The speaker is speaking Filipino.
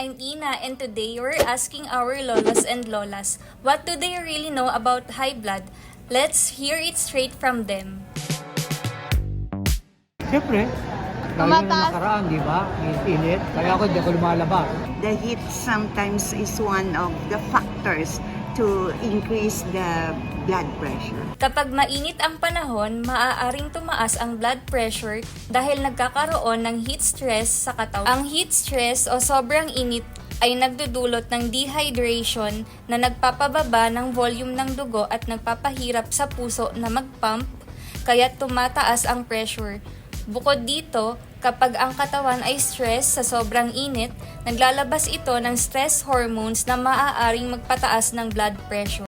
I'm Ina and today we're asking our lolos and lolas what do they really know about high blood? Let's hear it straight from them. Siyempre, lalo na Tumataas. nakaraan, di ba? Init. Kaya ako hindi ako lumalabas. The heat sometimes is one of the factors to increase the blood pressure. Kapag mainit ang panahon, maaaring tumaas ang blood pressure dahil nagkakaroon ng heat stress sa katawan. Ang heat stress o sobrang init ay nagdudulot ng dehydration na nagpapababa ng volume ng dugo at nagpapahirap sa puso na mag-pump kaya tumataas ang pressure. Bukod dito, kapag ang katawan ay stress sa sobrang init, naglalabas ito ng stress hormones na maaaring magpataas ng blood pressure.